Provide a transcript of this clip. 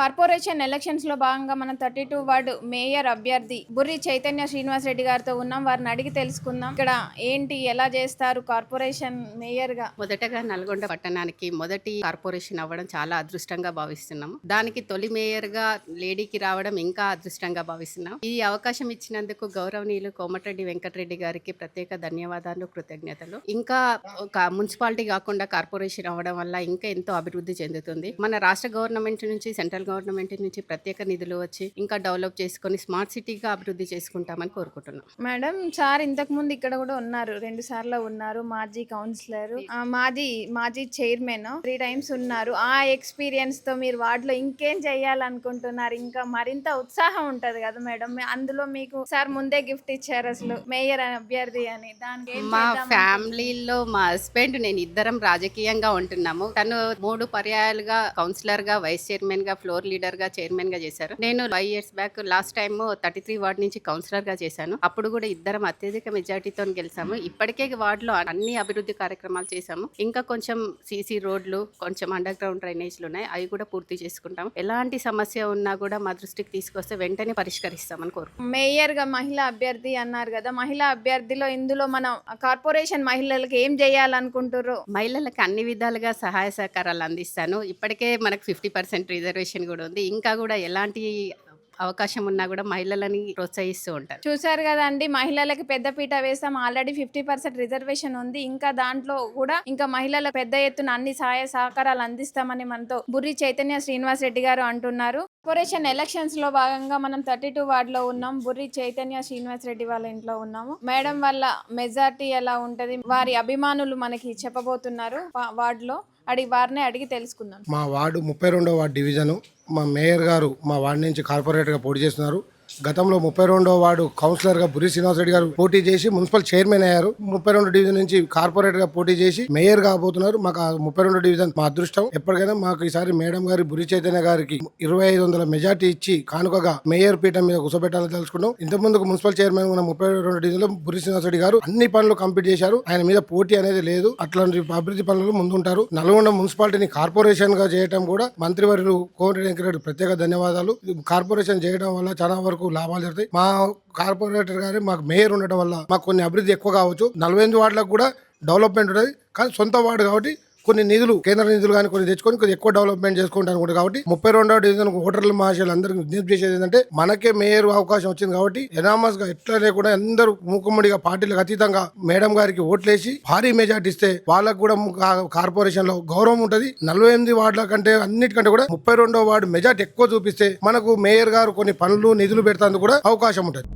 Corporation ఎలక్షన్స్లో భాగంగా మనం థర్టీ టూ వార్డు మేయర్ అభ్యర్థి బుర్రి చైతన్య శ్రీనివాస్ రెడ్డి గారితో ఉన్నాం. వారిని అడిగి తెలుసుకుందాం. ఇక్కడ ఏంటి ఎలా చేస్తారు కార్పొరేషన్ మేయర్గా? మొదటగా నల్గొండ పట్టణానికి మొదటి కార్పొరేషన్ అవ్వడం చాలా అదృష్టంగా భావిస్తున్నాము. దానికి తొలి మేయర్గా లేడీకి రావడం ఇంకా అదృష్టంగా భావిస్తున్నాం. ఈ అవకాశం ఇచ్చినందుకు గౌరవనీయులు కోమటిరెడ్డి వెంకటరెడ్డి గారికి ప్రత్యేక ధన్యవాదాలు కృతజ్ఞతలు. ఇంకా ఒక మున్సిపాలిటీ కాకుండా కార్పొరేషన్ అవ్వడం వల్ల ఇంకా ఎంతో అభివృద్ధి చెందుతుంది. మన రాష్ట్ర గవర్నమెంట్ నుంచి సెంట్రల్ గవర్నమెంట్ నుంచి ప్రత్యేక నిధులు వచ్చి ఇంకా డెవలప్ చేసుకొని స్మార్ట్ సిటీగా అభివృద్ధి చేసుకుంటామని కోరుకుంటున్నాం. మేడం సార్ ఇంతకు ముందు ఇక్కడ కూడా ఉన్నారు రెండు సార్లు ఉన్నారు మాజీ కౌన్సిలర్. మాజీ మాజీ చైర్మన్ త్రీ టైమ్స్ ఉన్నారు. ఆ ఎక్స్పీరియన్స్తో మీరు వాటిలో ఇంకేం చేయాలనుకుంటున్నారు? ఇంకా మరింత ఉత్సాహం ఉంటది కదా మేడం. అందులో మీకు సార్ ముందే గిఫ్ట్ ఇచ్చారు అసలు మేయర్ అభ్యర్థి అని. దానికి మా? ఫ్యామిలీలో మా హస్బెండ్ నేను ఇద్దరం రాజకీయంగా ఉంటున్నాము. తను మూడు పర్యాయాలుగా కౌన్సిలర్గా వైస్ చైర్మన్గా ఫ్లోర్ లీడర్గా చైర్మన్గా చేశారు. నేను five years back last time thirty three ward నుంచి కౌన్సిలర్గా చేశాను. అప్పుడు కూడా ఇద్దరం అత్యధిక మెజార్టీతో గెలిచాము. ఇప్పటికే వార్డులో అన్ని అభివృద్ధి కార్యక్రమాలు చేశాము. ఇంకా కొంచెం సీసీ రోడ్లు కొంచెం అండర్ గ్రౌండ్ డ్రైనేజ్లు ఉన్నాయి. అవి కూడా పూర్తి చేసుకుంటాం. ఎలాంటి సమస్య ఉన్నా కూడా మా దృష్టికి తీసుకొస్తే వెంటనే పరిష్కరిస్తామని కోరుకుంటున్నాం. మేయర్గా మహిళా అభ్యర్థి అన్నారు కదా మహిళా అభ్యర్థిలో ఇందులో మనం కార్పొరేషన్ మహిళలకు ఏం చేయాలనుకుంటారో మహిళలకు అన్ని విధాలుగా సహాయ సహకారాలు అందిస్తాను. ఇప్పటికే మనకు ఫిఫ్టీ పర్సెంట్ రిజర్వేషన్ కూడా ఉంది. ఇంకా కూడా ఎలాంటి అవకాశం ఉన్నా కూడా మహిళలని ప్రోత్సహిస్తూ ఉంటారు. చూసారు కదండి మహిళలకు పెద్దపీట వేస్తాం ఆల్రెడీ ఫిఫ్టీ పర్సెంట్ రిజర్వేషన్ ఉంది. ఇంకా దాంట్లో కూడా ఇంకా మహిళలకు పెద్ద ఎత్తున అన్ని సహాయ సహకారాలు అందిస్తామని మనతో బుర్రి చైతన్య శ్రీనివాస్ రెడ్డి గారు అంటున్నారు. కార్పొరేషన్ ఎలక్షన్స్లో భాగంగా మనం థర్టీ టూ వార్డ్లో ఉన్నాం. బుర్రి చైతన్య శ్రీనివాస్ రెడ్డి వాళ్ళ ఇంట్లో ఉన్నాము. మేడం వల్ల మెజార్టీ ఎలా ఉంటది? వారి అభిమానులు మనకి చెప్పబోతున్నారు. వా- వార్డ్లో అడిగి వారిని అడిగి తెలుసుకుందాం మా వార్డు ముప్పై రెండో వార్డు డివిజను మా మేయర్ గారు మా వార్డు నుంచి కార్పొరేటర్గా పోటీ చేస్తున్నారు. గతంలో ముప్పై రెండో వార్డు కౌన్సిలర్గా బురి శ్రీనివాసరెడ్డి గారు పోటీ చేసి మున్సిపల్ చైర్మన్ అయ్యారు. ముప్పై రెండు డివిజన్ నుంచి కార్పొరేట్గా పోటీ చేసి మేయర్ కాబోతున్నారు. మాకు ముప్పై రెండు డివిజన్ మా అదృష్టం. ఎప్పటికైనా మాకు ఈసారి మేడం గారి బురి చైతన్య గారికి ఇరవై ఐదు వందల మెజార్టీ ఇచ్చి కానుకగా మేయర్ పీఠం మీద కూర్చోబెట్టాలని తెలుసుకున్నాం. ఇంతకుముందుకు మున్సిపల్ చైర్మన్ ఉన్న ముప్పై రెండు డివిజన్లో బురి శ్రీనివాసరెడ్డి గారు అన్ని పనులు కంప్లీట్ చేశారు. ఆయన మీద పోటీ అనేది లేదు. అట్లాంటి అభివృద్ధి పనులు ముందుంటారు. నల్గొండ మున్సిపాలిటీని కార్పొరేషన్గా చేయడం కూడా మంత్రివర్యులు కోమటి వెంకరెడ్డి ప్రత్యేక ధన్యవాదాలు. కార్పొరేషన్ చేయడం వల్ల చాలా వరకు లాభాలు జరుగుతాయి. మా కార్పొరేటర్ గారి మాకు మేయర్ ఉండటం వల్ల మాకు కొన్ని అభివృద్ధి ఎక్కువ కావచ్చు. నలభై ఎనిమిది వార్డులకు కూడా డెవలప్మెంట్ ఉంటుంది. కానీ సొంత వార్డు కాబట్టి కొన్ని నిధులు కేంద్ర నిధులు కానీ కొన్ని తెచ్చుకొని కొంచెం ఎక్కువ డెవలప్మెంట్ చేసుకుంటాను అనుకుంటా. కాబట్టి ముప్పై రెండవ డివిజన్ హోటల్ మహాశయులు అందరికీ విజ్ఞప్తి చేసేది ఏంటంటే మనకే మేయర్ అవకాశం వచ్చింది కాబట్టి ఎనామస్గా ఎట్లా లేకుండా అందరూ మూకుమ్మడిగా పార్టీలకు అతీతంగా మేడం గారికి ఓట్లేసి భారీ మెజార్టీ ఇస్తే వాళ్ళకు కూడా కార్పొరేషన్లో గౌరవం ఉంటది. నలభై ఎనిమిది వార్డుల కంటే అన్నిటికంటే కూడా ముప్పై రెండో వార్డు మెజార్టీ ఎక్కువ చూపిస్తే మనకు మేయర్ గారు కొన్ని పనులు నిధులు పెడతాందుకు కూడా అవకాశం ఉంటుంది.